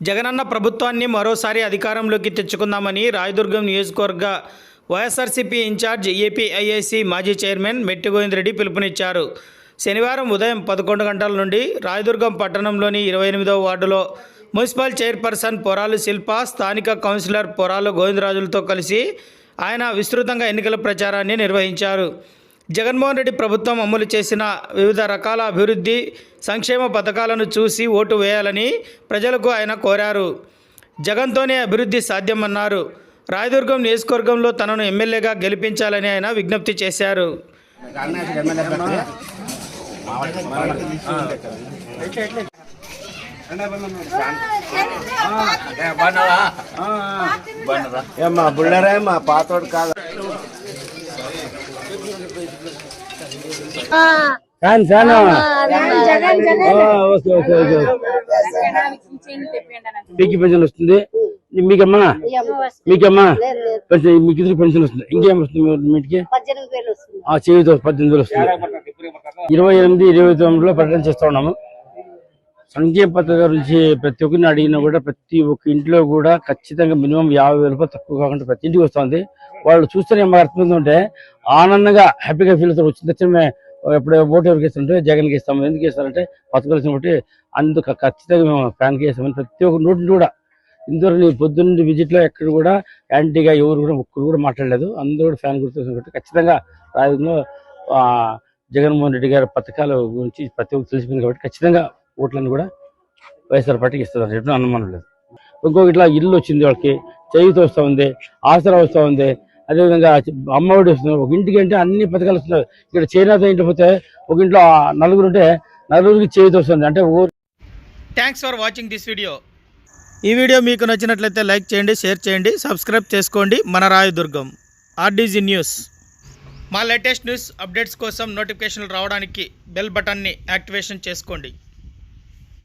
జగనన్న ప్రభుత్వాన్ని మరోసారి అధికారంలోకి తెచ్చుకుందామని రాయదుర్గం నియోజకవర్గ వైఎస్ఆర్సీపీ ఇన్ఛార్జ్ ఏపీఐఐసి మాజీ చైర్మన్ మెట్టి గోవిందరెడ్డి పిలుపునిచ్చారు. శనివారం ఉదయం పదకొండు గంటల నుండి రాయదుర్గం పట్టణంలోని ఇరవై ఎనిమిదవ వార్డులో మున్సిపల్ చైర్పర్సన్ పొరాలు శిల్ప స్థానిక కౌన్సిలర్ పొరాలు గోవిందరాజులతో కలిసి ఆయన విస్తృతంగా ఎన్నికల ప్రచారాన్ని నిర్వహించారు. జగన్మోహన్ రెడ్డి ప్రభుత్వం అమలు చేసిన వివిధ రకాల అభివృద్ధి సంక్షేమ పథకాలను చూసి ఓటు వేయాలని ప్రజలకు ఆయన కోరారు. జగన్తోనే అభివృద్ధి సాధ్యమన్నారు. రాయదుర్గం నియోజకవర్గంలో తనను ఎమ్మెల్యేగా గెలిపించాలని ఆయన విజ్ఞప్తి చేశారు. బుల్లరే మా పాతోడు కాదు. Fan fan? Okay okay okay. మీకు పెన్షన్ వస్తుంది. మీకమ్మా? మీకమ్మా? పెన్షన్ మీకు ఇద్దరు పెన్షన్ వస్తుంది. ఇంకేం వస్తుంది మీ- మీటికి? పద్దెనిమిది వేలు వస్తుంది. ఆ చేయుతో పద్దెనిమిది వేలు వస్తుంది. ఇరవై ఎనిమిది ఇరవై తొమ్మిదిలో ప్రకటన చేస్తా ఉన్నాము. సంక్షేమ పథకం గురించి ప్రతి ఒక్కరిని అడిగినా కూడా ప్రతి ఒక్క ఇంట్లో కూడా ఖచ్చితంగా మినిమం యాభై వేల రూపాయలు తక్కువ కాకుండా ప్రతి ఇంటికి వస్తుంది వాళ్ళు చూస్తేనే మాకు అర్థమవుతుంటే ఆనందంగా హ్యాపీగా ఫీల్ అవుతారు. వచ్చిన తక్షణమే ఎప్పుడు ఓటు ఎవరికి ఇస్తుంటే జగన్కి ఇస్తాము ఎందుకు ఇస్తారంటే పథకాలు బట్టి అందుకు ఖచ్చితంగా మేము ఫ్యాన్కి ఇస్తామని ప్రతి ఒక్క నోటిని కూడా. ఇంతవరకు నేను పొద్దున్న విజిట్లో ఎక్కడ కూడా యాంటీగా ఎవరు కూడా ఒక్కరు కూడా మాట్లాడలేదు. అందరూ కూడా ఫ్యాన్ గుర్తు కాబట్టి ఖచ్చితంగా రాజకీయంలో జగన్మోహన్ రెడ్డి గారి పథకాల గురించి ప్రతి ఒక్కరు తెలిసిపోయింది కాబట్టి ఖచ్చితంగా ఓట్లను కూడా వైఎస్ఆర్ పార్టీకి ఇస్తారు చెప్పిన అనుమానం లేదు. ఇంకొక ఇట్లా ఇల్లు వచ్చింది వాళ్ళకి చేయితో వస్తూ ఉంది ఆసరా వస్తూ ఉంది అదేవిధంగా అమ్మఒడి వస్తున్నారు ఒక ఇంటికి అంటే అన్ని పథకాలు వస్తున్నాయి. ఇక్కడ చేనేత ఇంటి పోతే ఒక ఇంట్లో నలుగురు ఉంటే నలుగురికి చేతి వస్తుంది అంటే ఊరు thanks for watching this video ఈ వీడియో మీకు నచ్చినట్లయితే లైక్ చేయండి షేర్ చేయండి సబ్స్క్రైబ్ చేసుకోండి. మన రాయదుర్గం ఆర్డీజీ న్యూస్ మా లేటెస్ట్ న్యూస్ అప్డేట్స్ కోసం నోటిఫికేషన్లు రావడానికి బెల్ బటన్ని యాక్టివేషన్ చేసుకోండి.